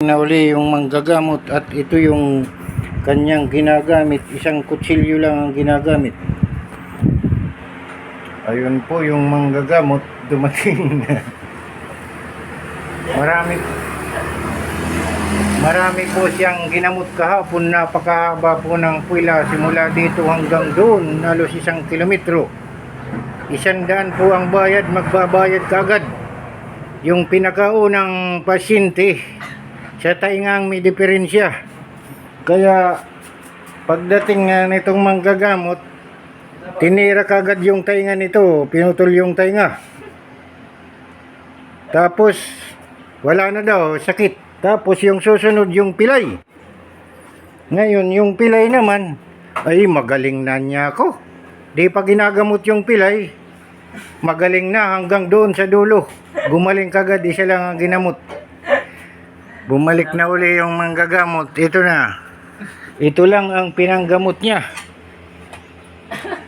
na uli yung manggagamot at ito yung kanyang ginagamit. Isang kutsilyo lang ang ginagamit. Ayun po yung manggagamot dumating. Marami Marami po siyang ginamot kahapon. Napakahaba po ng pwila simula dito hanggang doon. Halos isang kilometro. Isang daan po ang bayad. Magbabayad kagad. Yung pinakaunang pasyente sa taingang may diferensya. Kaya pagdating nga nitong manggagamot, tinira kagad yung tainga nito. Pinutol yung tainga. Tapos, wala na daw, sakit. Tapos yung susunod yung pilay. Ngayon, yung pilay naman, ay magaling na niya ako. Di pa ginagamot yung pilay, magaling na hanggang doon sa dulo. Gumaling kagad, isa lang ang ginamot. Bumalik na uli yung manggagamot. Ito na. Ito lang ang pinanggamot niya.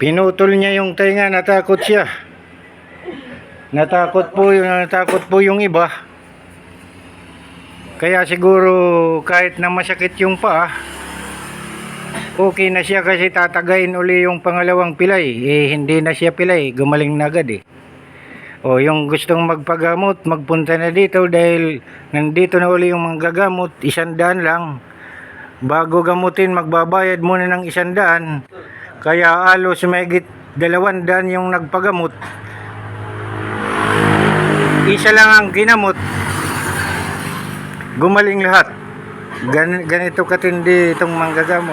Pinutol niya yung tainga, natakot siya. Natakot po, natakot po yung iba. Kaya siguro kahit na masakit yung paa, okay na siya kasi tatagayin uli yung pangalawang pilay. Eh, hindi na siya pilay, gumaling na agad eh. O yung gustong magpagamot, magpunta na dito dahil nandito na uli yung manggagamot, isang daan lang. Bago gamutin, magbabayad muna ng isang daan. Kaya alos mahigit dalawang daan yung nagpagamot. Isa lang ang ginamot, gumaling lahat. Gan, ganito katindi itong manggagamot.